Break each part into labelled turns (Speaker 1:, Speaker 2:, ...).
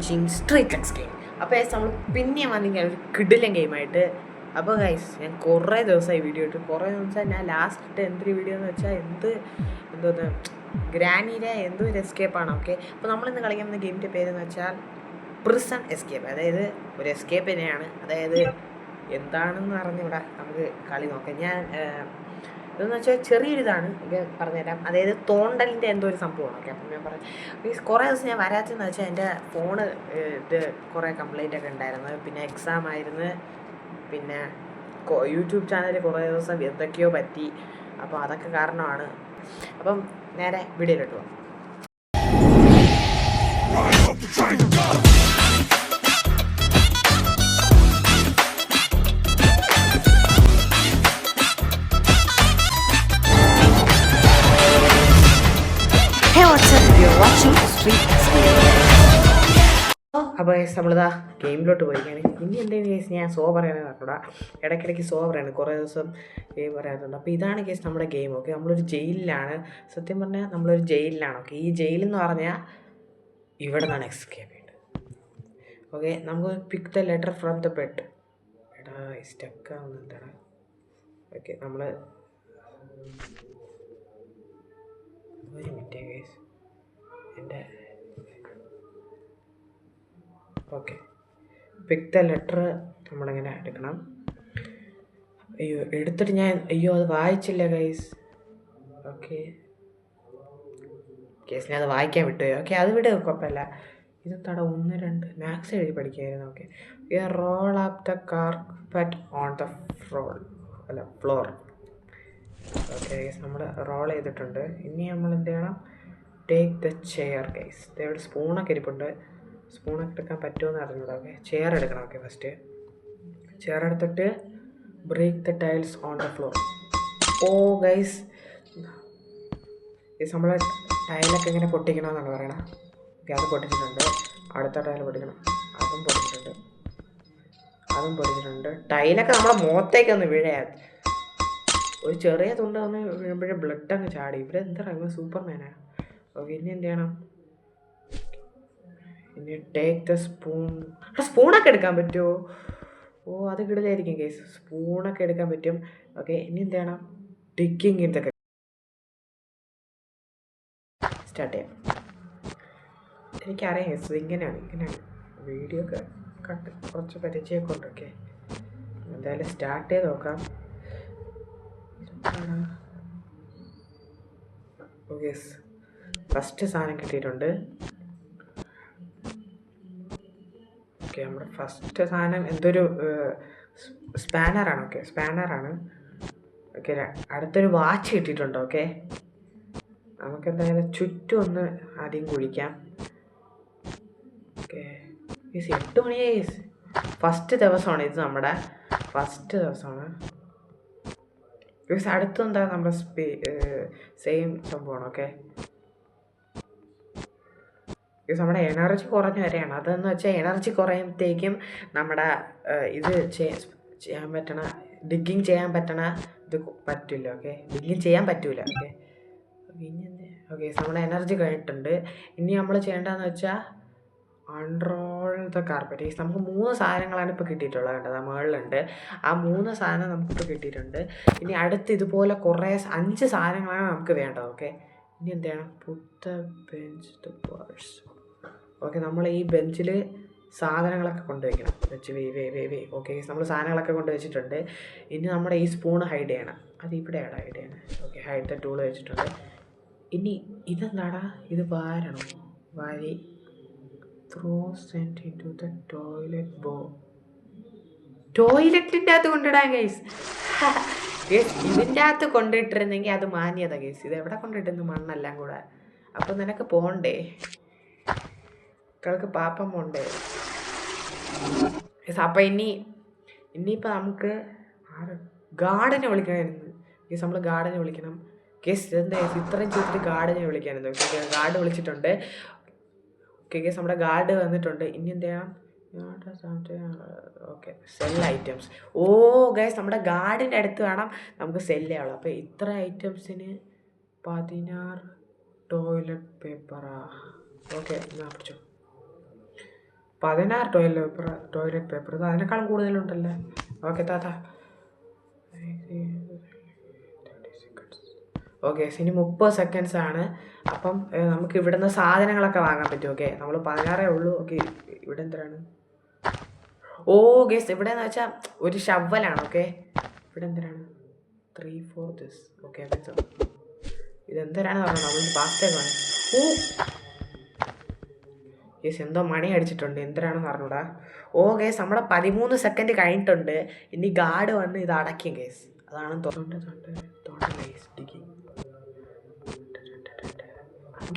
Speaker 1: Street X game അപ്പോൾ guys നമ്മൾ പിന്നെ വന്നിങ്ങനെ ഒരു കിടിലൻ ഗെയിമായിട്ട് അപ്പോൾ ഗൈസ് ഞാൻ കുറേ ദിവസമായി വീഡിയോ ഇട്ട്. കുറേ ദിവസം ഞാൻ ലാസ്റ്റ് എന്തൊരു വീഡിയോ എന്ന് വെച്ചാൽ എന്ത് എന്തോന്ന് ഗ്രാനിയുടെ എന്തോ ഒരു എസ്കേപ്പാണ് ഓക്കെ അപ്പോൾ നമ്മളിന്ന് വന്ന ഗെയിമിന്റെ പേരെന്ന് വെച്ചാൽ പ്രിസൺ എസ്കേപ്പ് അതായത് ഒരു എസ്കേപ്പ് തന്നെയാണ്. അതായത് എന്താണെന്ന് അറിഞ്ഞൂടാ. നമുക്ക് കളി നോക്കാം. ഞാൻ ഇതെന്ന് വെച്ചാൽ ചെറിയൊരിതാണ് ഇത് പറഞ്ഞുതരാം. അതായത് തോണ്ടലിന്റെ എന്തോ ഒരു സംഭവമാണ്. ഓക്കെ അപ്പം ഞാൻ പറഞ്ഞു മീൻസ് കുറേ ദിവസം ഞാൻ വരാത്തതെന്ന് വെച്ചാൽ എന്റെ ഫോണ് ഇത് കുറേ കംപ്ലൈന്റ് ഒക്കെ ഉണ്ടായിരുന്നു. പിന്നെ എക്സാം ആയിരുന്നു. പിന്നെ യൂട്യൂബ് ചാനൽ കുറേ ദിവസം എന്തൊക്കെയോ പറ്റി. അപ്പോൾ അതൊക്കെ കാരണമാണ്. അപ്പം നേരെ വീഡിയോയിലോട്ട് പോകാം അപ്പോൾ നമ്മളിതാ ഗെയിമിലോട്ട് പോയിരിക്കുകയാണ്. ഇനി എന്തെങ്കിലും കേസ് ഞാൻ സോ പറയാനേ നടക്കൂടാ ഇടയ്ക്കിടയ്ക്ക് സോ പറയാണ് കുറേ ദിവസം ഗെയിം പറയാറുണ്ട്. അപ്പോൾ ഇതാണ് കേസ് നമ്മുടെ ഗെയിം ഓക്കെ നമ്മളൊരു ജയിലിലാണ്. സത്യം പറഞ്ഞാൽ നമ്മളൊരു ജയിലിലാണ്. ഓക്കെ ഈ ജയിലെന്ന് പറഞ്ഞാൽ ഇവിടെ നിന്നാണ് എക്സ്കേപ്പ് ചെയ്യേണ്ടത്. ഓക്കെ നമുക്ക് pick the letter from the bed എടാ സ്റ്റക്ക് ആവുന്നുണ്ടാണ് ഓക്കെ നമ്മൾ ഒരു മിനിറ്റ് കേസ് എന്റെ ഓക്കെ പിക്ക് ദ ലെറ്റർ നമ്മളിങ്ങനെ എടുക്കണം. അയ്യോ എടുത്തിട്ട് ഞാൻ അയ്യോ അത് വായിച്ചില്ല ഗൈസ് ഓക്കെ കേസ് ഞാൻ അത് വായിക്കാൻ വിട്ടു ഓക്കെ അത് വിട് കുഴപ്പമില്ല. ഇത് തട ഒന്ന് രണ്ട് മാത്സ് എഴുതി പഠിക്കായിരുന്നു okay roll up the carpet on the floor അല്ല ഫ്ലോർ ഓക്കെ ഗൈസ് നമ്മൾ റോൾ ചെയ്തിട്ടുണ്ട്. ഇനി നമ്മൾ എന്ത് ചെയ്യണം ടേക്ക് ദ ചെയർ ഗൈസ് ഇവിടെ സ്പൂണൊക്കെ ഇരിപ്പുണ്ട്. സ്പൂണൊക്കെ എടുക്കാൻ പറ്റുമോ എന്ന് അറിഞ്ഞൂടാ. ഓക്കെ ചെയർ എടുക്കണം. ഓക്കെ ഫസ്റ്റ് ചെയർ എടുത്തിട്ട് break the tiles on the floor oh guys നമ്മളെ ടൈലൊക്കെ ഇങ്ങനെ പൊട്ടിക്കണമെന്നാണ് പറയണത് ഓക്കെ അത് പൊട്ടിച്ചിട്ടുണ്ട്. അടുത്ത ടൈൽ പൊട്ടിക്കണം. അതും പൊട്ടിച്ചിട്ടുണ്ട്. അതും പൊട്ടിച്ചിട്ടുണ്ട്. ടൈലൊക്കെ നമ്മളെ മുഖത്തേക്ക് ഒന്ന് വീഴയാ ഒരു ചെറിയ തുണ്ട് വന്ന് വീഴുമ്പോഴേ ബ്ലഡ് അങ്ങ് ചാടി. ഇവിടെ എന്താ പറയുക സൂപ്പർമാനാ ഓക്കെ ഇനി എന്ത് ചെയ്യണം? ഇനി ടേക്ക് ദ സ്പൂൺ ആ സ്പൂണൊക്കെ എടുക്കാൻ പറ്റുമോ ഓ അത് കിടലായിരിക്കും കേസ് സ്പൂണൊക്കെ എടുക്കാൻ പറ്റും. ഓക്കെ ഇനി എന്ത് ചെയ്യണം? ഡിക്കിങ് ഇതൊക്കെ സ്റ്റാർട്ട് ചെയ്യാം. എനിക്കറിയാം കേസ് ഇങ്ങനെയാണ് ഇങ്ങനെയാണ്. വീഡിയോ ഒക്കെ കണ്ട് കുറച്ച് പരിചയമൊക്കെ ഉണ്ട് എന്തായാലും സ്റ്റാർട്ട് ചെയ്ത് നോക്കാം. ഓക്കെ ഫസ്റ്റ് സാധനം കിട്ടിയിട്ടുണ്ട്. ഓക്കെ നമ്മുടെ ഫസ്റ്റ് സാധനം എന്തൊരു സ്പാനറാണ് ഓക്കെ സ്പാനറാണ്. ഓക്കെ അടുത്തൊരു വാച്ച് കിട്ടിയിട്ടുണ്ട് ഓക്കെ. നമുക്ക് എന്തായാലും ചുറ്റും ഒന്ന് ആദ്യം കുഴിക്കാം. ഓക്കെ. ഈസ് എട്ട് മണിയായി ഫസ്റ്റ് ദിവസമാണ് ഇത് നമ്മുടെ ഫസ്റ്റ് ദിവസമാണ്. ബിക്കോസ് അടുത്തെന്താ നമ്മുടെ സ്പീ സെയിം സംഭവമാണ് ഓക്കെ. ബിക്കോസ് നമ്മുടെ എനർജി കുറഞ്ഞു വരെയാണ്. അതെന്ന് വെച്ചാൽ എനർജി കുറയുമ്പോഴത്തേക്കും നമ്മുടെ ഇത് ചെയ്യ- ചെയ്യാൻ പറ്റണ ഡിഗിങ് ചെയ്യാൻ പറ്റണ ഇത് പറ്റില്ല ഓക്കെ ഡിഗിങ് ചെയ്യാൻ പറ്റില്ല ഓക്കെ ഇനി ഓക്കെ നമ്മുടെ എനർജി കഴിഞ്ഞിട്ടുണ്ട്. ഇനി നമ്മൾ ചെയ്യേണ്ടതെന്ന് വെച്ചാൽ അൺറോൾ ദ കാർപ്പറ്റ് നമുക്ക് മൂന്ന് സാധനങ്ങളാണ് ഇപ്പോൾ കിട്ടിയിട്ടുള്ളത് കണ്ടത് ആ മുകളിലുണ്ട് ആ മൂന്ന് സാധനം നമുക്കിപ്പോൾ കിട്ടിയിട്ടുണ്ട്. ഇനി അടുത്ത് ഇതുപോലെ കുറേ അഞ്ച് സാധനങ്ങളാണ് നമുക്ക് വേണ്ടത് ഓക്കെ ഇനി എന്ത് ചെയ്യണം? പുത്ത ബെഞ്ച് ദ പേഴ്സ് ഓക്കെ നമ്മൾ ഈ ബെഞ്ചിൽ സാധനങ്ങളൊക്കെ കൊണ്ടുവയ്ക്കണം. വെച്ച് വേ വേ വേ വേ. ഓക്കെ നമ്മൾ സാധനങ്ങളൊക്കെ കൊണ്ട് വെച്ചിട്ടുണ്ട് ഇനി നമ്മുടെ ഈ സ്പൂൺ ഹൈഡ് ചെയ്യണം. അത് ഇവിടെയാണ് ഹൈഡ് ചെയ്യണം. ഓക്കെ ഹൈഡ് ദ ടൂൾ വെച്ചിട്ടുണ്ട്. ഇനി ഇതെന്താടാ? ഇത് വാരണം. വാരി throw scent into the toilet bowl ടോയ്ലറ്റിന്റെ അകത്ത് കൊണ്ടിടാൻ ഗൈസ് ഇതിന്റെ അകത്ത് കൊണ്ടിട്ടിരുന്നെങ്കിൽ അത് മാന്യത ഗൈസ് ഇത് എവിടെ കൊണ്ടിട്ടുന്നു മണ്ണെല്ലാം കൂടെ. അപ്പോൾ നിനക്ക് പോണ്ടേ? മക്കൾക്ക് പാപ്പം പോണ്ടേ അപ്പം ഇനി ഇനിയിപ്പോൾ നമുക്ക് ആറ് ഗാർഡനെ വിളിക്കണമായിരുന്നു ഗസ് നമ്മൾ ഗാർഡനെ വിളിക്കണം. ഗസ് എന്താ ഇത്രയും ചെയ്തിട്ട് ഗാർഡനെ വിളിക്കാനായിരുന്നു. ഓക്കെ ഗാർഡ് വിളിച്ചിട്ടുണ്ട്. ഓക്കെ ഗസ് നമ്മുടെ ഗാർഡ് വന്നിട്ടുണ്ട്. ഇനി എന്താ okay sell items oh guys നമ്മുടെ ഗാർഡിന്റെ അടുത്ത് വേണം നമുക്ക് സെല്ല് ചെയ്യാനുള്ളൂ അപ്പോൾ ഇത്ര ഐറ്റംസിന് പതിനാറ് ടോയ്ലറ്റ് പേപ്പറാ ഓക്കെ ഞാൻ പിടിച്ചു. പതിനാറ് ടോയ്ലറ്റ് പേപ്പർ ടോയ്ലറ്റ് പേപ്പർ അതിനേക്കാളും കൂടുതലുണ്ടല്ലേ? ഓക്കെ താത്ത. ഓക്കെ ഇനി മുപ്പത് സെക്കൻഡ്സ് ആണ്. അപ്പം നമുക്ക് ഇവിടുന്ന് സാധനങ്ങളൊക്കെ വാങ്ങാൻ പറ്റും ഓക്കെ നമ്മൾ പതിനാറേ ഉള്ളൂ. ഓക്കെ ഇവിടെ എന്തിനാണ് ഓ ഗേസ് ഇവിടെ എന്ന് വെച്ചാൽ ഒരു ഷവലാണ് ഓക്കെ ഇവിടെ എന്തിനാണ് ത്രീ ഫോർ ദിസ് ഓക്കെ ഇതെന്തരാണ് പറഞ്ഞത് നമ്മൾ പാസ്റ്റേക്കാണ് ഓ യെസ് എന്തോ മണി അടിച്ചിട്ടുണ്ട്. എന്തിനാണെന്ന് പറഞ്ഞൂടാ ഓ ഗേസ് നമ്മുടെ പതിമൂന്ന് സെക്കൻഡ് കഴിഞ്ഞിട്ടുണ്ട്. ഇനി ഗാർഡ് വന്ന് ഇത് അടയ്ക്കും ഗേസ് അതാണ്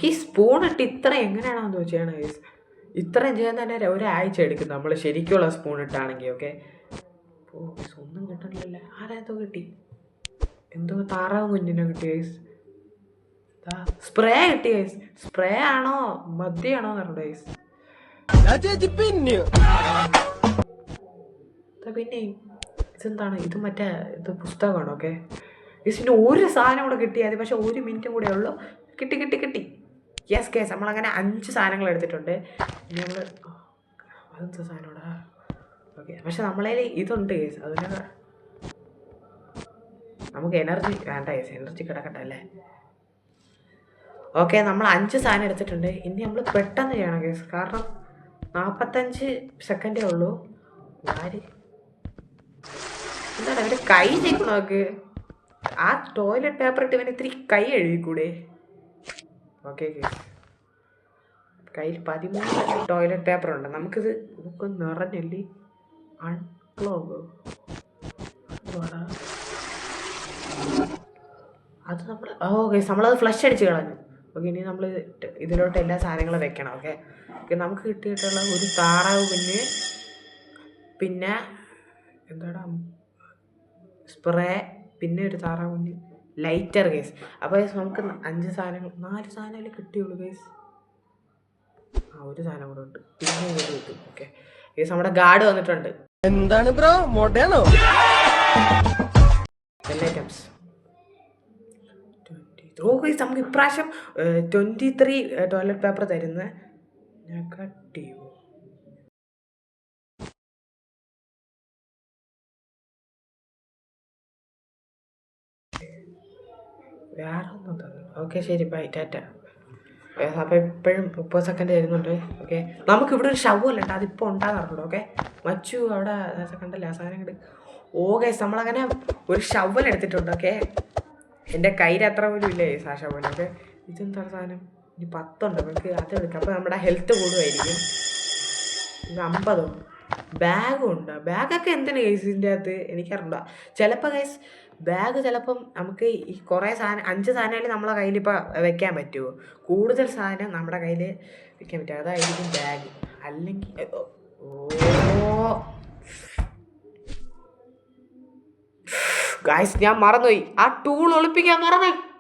Speaker 1: ഈ സ്പൂൺ ഇട്ട് ഇത്ര എങ്ങനെയാണെന്ന് ചോദിച്ചാണ് ഗേസ് ഇത്രയും ചെയ്യാൻ തന്നെ ഒരു- ഒരാഴ്ച എടുക്കും. നമ്മൾ ശരിക്കുള്ള സ്പൂൺ ഇട്ടാണെങ്കിൽ ഓക്കെ ഓ ഒന്നും കിട്ടണില്ലല്ലേ. ആരാ കിട്ടി? എന്തോ താറാവ് കുഞ്ഞിനെ കിട്ടി ഗേസ് സ്പ്രേ കിട്ടി ഗൈസ് സ്പ്രേ ആണോ? മദ്യാണോ ഗൈസ് പിന്നെ. ഇതെന്താണ്? ഇത് മറ്റേ ഇത് പുസ്തകമാണ് ഓക്കെ ഗൈസിന് ഒരു സാധനം കൂടെ കിട്ടിയാൽ പക്ഷെ ഒരു മിനിറ്റും കൂടെ ഉള്ളൂ. കിട്ടി കിട്ടി കിട്ടി. യെസ് കേസ് നമ്മളങ്ങനെ അഞ്ച് സാധനങ്ങൾ എടുത്തിട്ടുണ്ട്. നമ്മൾ അതെന്താ സാധനമാടാ? ഓക്കെ പക്ഷെ നമ്മളതിൽ ഇതുണ്ട് കേസ് അതിന് നമുക്ക് എനർജി വേണ്ട കേസ് എനർജി കിടക്കട്ടെ അല്ലേ? ഓക്കെ നമ്മൾ അഞ്ച് സാധനം എടുത്തിട്ടുണ്ട്. ഇനി നമ്മൾ പെട്ടെന്ന് ചെയ്യണം കേസ് കാരണം നാൽപ്പത്തഞ്ച് സെക്കൻഡേ ഉള്ളൂ. ആര്? എന്താണ് അവന്റെ കൈ നീക്കണം നോക്ക്. ആ ടോയ്ലറ്റ് പേപ്പർ ഇട്ട് ഇവന് ഇത്തിരി കൈ എഴുതിക്കൂടെ. ഓക്കെ കേസ് കയ്യിൽ പതിമൂന്ന് ടോയ്ലറ്റ് പേപ്പർ ഉണ്ട്. നമുക്കിത് നമുക്ക് നിറഞ്ഞല്ലേ? അൺക്ലോഗ് അത് നമ്മൾ ഓക്കെ നമ്മളത് ഫ്ലഷ് അടിച്ച് കളഞ്ഞു. ഓക്കെ ഇനി നമ്മൾ ഇതിലോട്ട് എല്ലാ സാധനങ്ങളും വെക്കണം ഓക്കെ ഓക്കെ നമുക്ക് കിട്ടിയിട്ടുള്ള ഒരു താറാവ് പിന്നെ പിന്നെ എന്താടാ? സ്പ്രേ പിന്നെ ഒരു താറാവ് പിന്നെ ലൈറ്റർ കേസ് അപ്പോൾ നമുക്ക് അഞ്ച് സാധനങ്ങൾ നാല് സാധനമല്ലേ കിട്ടിയുള്ളൂ കേസ് ആ ഒരു സാധനം കൂടെ ഉണ്ട്. പിന്നെ ഇത് കിട്ടും ഓക്കെ കേസ് നമ്മുടെ ഗാർഡ് വന്നിട്ടുണ്ട്.
Speaker 2: എന്താണ് ബ്രോ മോഡേണോ
Speaker 1: എല്ലാ ഐറ്റംസ് ഓ ഗൈസ് നമുക്ക് ഇപ്രാവശ്യം ട്വന്റി ത്രീ ടോയ്ലറ്റ് പേപ്പർ തരുന്ന നെഗറ്റീവ്. വേറെ ഒന്നും ഓക്കെ ശരി ബൈ ടാറ്റ. അപ്പോൾ ഇപ്പോഴും മുപ്പത് സെക്കൻഡ് തരുന്നുണ്ട്. ഓക്കെ നമുക്ക് ഇവിടെ ഒരു അല്ല കേട്ടോ അതിപ്പോൾ ഉണ്ടാകാറുണ്ട്. ഓക്കെ മച്ചു അവിടെ സെക്കൻഡല്ലേ സാധനം കിട്ടും ഓ ഗൈസ് നമ്മളങ്ങനെ ഒരു ഷവൽ എടുത്തിട്ടുണ്ട്. ഓക്കെ എന്റെ കയ്യിൽ അത്ര പോലും ഇല്ലേ സാഷ പോലും ഒക്കെ ഇതെന്താണ് സാധനം? ഇനി പത്തുണ്ട് നമുക്ക് അത് എടുക്കാം. അപ്പോൾ നമ്മുടെ ഹെൽത്ത് കൂടുമായിരിക്കും ഇത് അമ്പതോ? ബാഗും ഉണ്ട്? ബാഗൊക്കെ എന്തിനു കേസ് അകത്ത്? എനിക്കറിയില്ല ചിലപ്പോൾ കേസ് ബാഗ് ചിലപ്പം നമുക്ക് ഈ കുറേ സാധനം അഞ്ച് സാധനമായാലും നമ്മളെ കയ്യിൽ ഇപ്പോൾ വെക്കാൻ പറ്റുമോ കൂടുതൽ സാധനം നമ്മുടെ കയ്യിൽ വെക്കാൻ പറ്റും അതായിരിക്കും ബാഗ് അല്ലെങ്കിൽ ഓ ഗായ്സ് ഞാൻ മറന്നുപോയി. ആ ടൂൾ ഒളിപ്പിക്കാൻ മറന്നു.